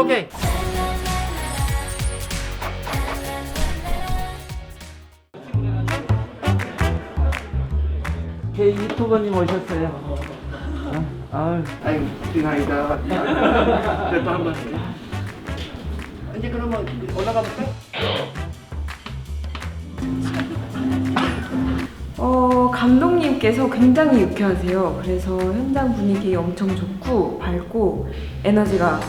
오케이. K 유튜버님 오셨어요. 아, 아유, 지나이다. 그래도 한 번. 이제 그러면 올라가 볼까? 어, 감독님께서 굉장히 유쾌하세요. 그래서 현장 분위기 엄청 좋고 밝고 에너지가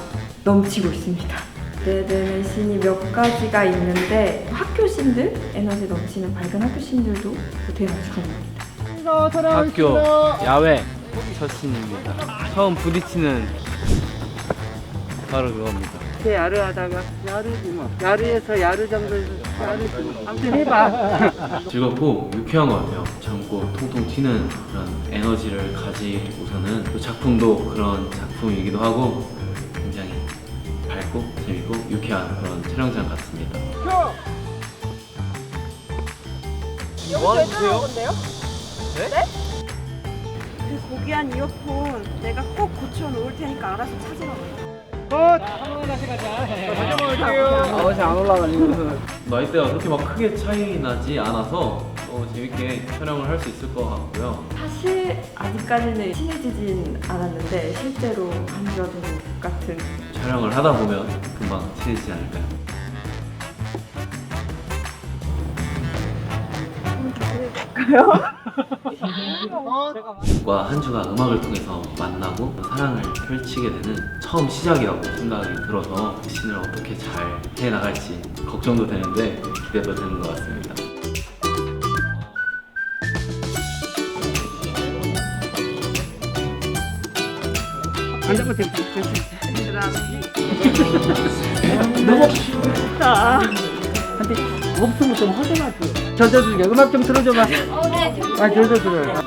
넘치고 있습니다. 기대되는 씬이 몇 가지가 있는데 학교 씬들, 에너지 넘치는 밝은 학교 씬들도 되게 많습니다. 학교 야외 첫 씬입니다. 처음 부딪히는 바로 그겁니다. 제 야르 하다가 야르지 뭐 야르에서 야르 정도에서 야르지 뭐 아무튼 해봐 즐겁고 유쾌한 것 같아요. 젊고 통통 튀는 그런 에너지를 가지고서는 또 작품도 그런 작품이기도 하고 밝고 재밌고 유쾌한 그런 촬영장 같습니다. 그 고귀한 이어폰 내가 꼭 고쳐 놓을 테니까 알아서 찾으라 나이대가 그렇게 막 크게 차이 나지 않아서 어, 재밌게 촬영을 할 수 있을 것 같고요. 사실 아직까지는 친해지진 않았는데 실제로 것 같은 촬영을 하다 보면 금방 친해지지 않을까요? 과 한주가 음악을 통해서 만나고 사랑을 펼치게 되는 처음 시작이라고 생각이 들어서 신을 어떻게 잘 해나갈지 걱정도 되는데 기대도 되는 것 같습니다. 앉아봐 됐다 됐다 다 근데 없으면 좀 허전하지 젖어주게 음악 좀 틀어줘봐 아 젖어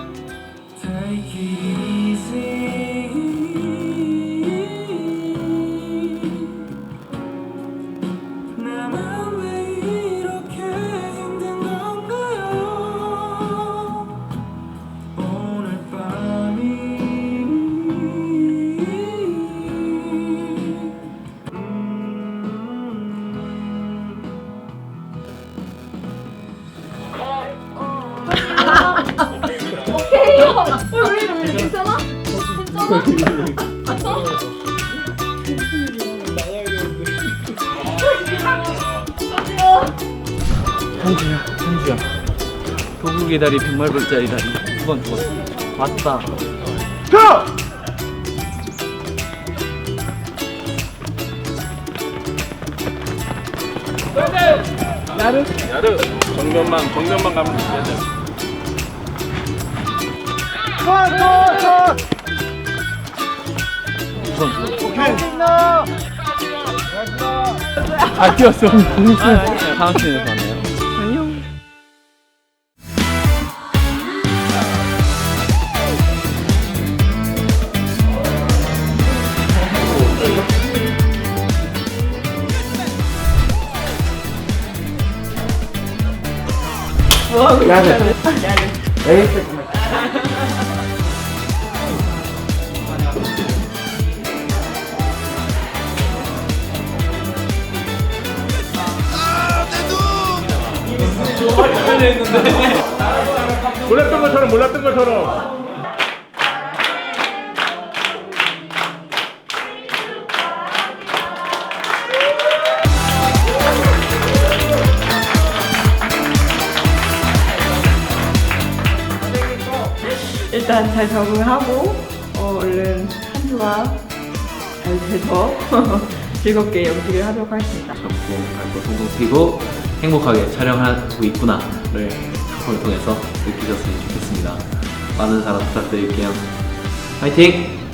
줘 한주야, 한주야. 도국의 다리, 백말불짜리 다리. 두번 죽었어. 왔다. 정면만 정면만 가면. 우선 죽었어. 아, 뛰었어. 아, 다음 씬에서 하네요. 안녕. 야 르 에이스 몰랐던 것처럼 몰랐던 것처럼. 일단 잘 적응하고 어, 얼른 한 주가 잘 돼서 즐겁게 연기를 하도록 하겠습니다. 젊고 밝고 튀고 행복하게 촬영하고 있구나를 작품을 통해서 느끼셨으면 좋겠습니다. 많은 사랑 부탁드릴게요. 화이팅!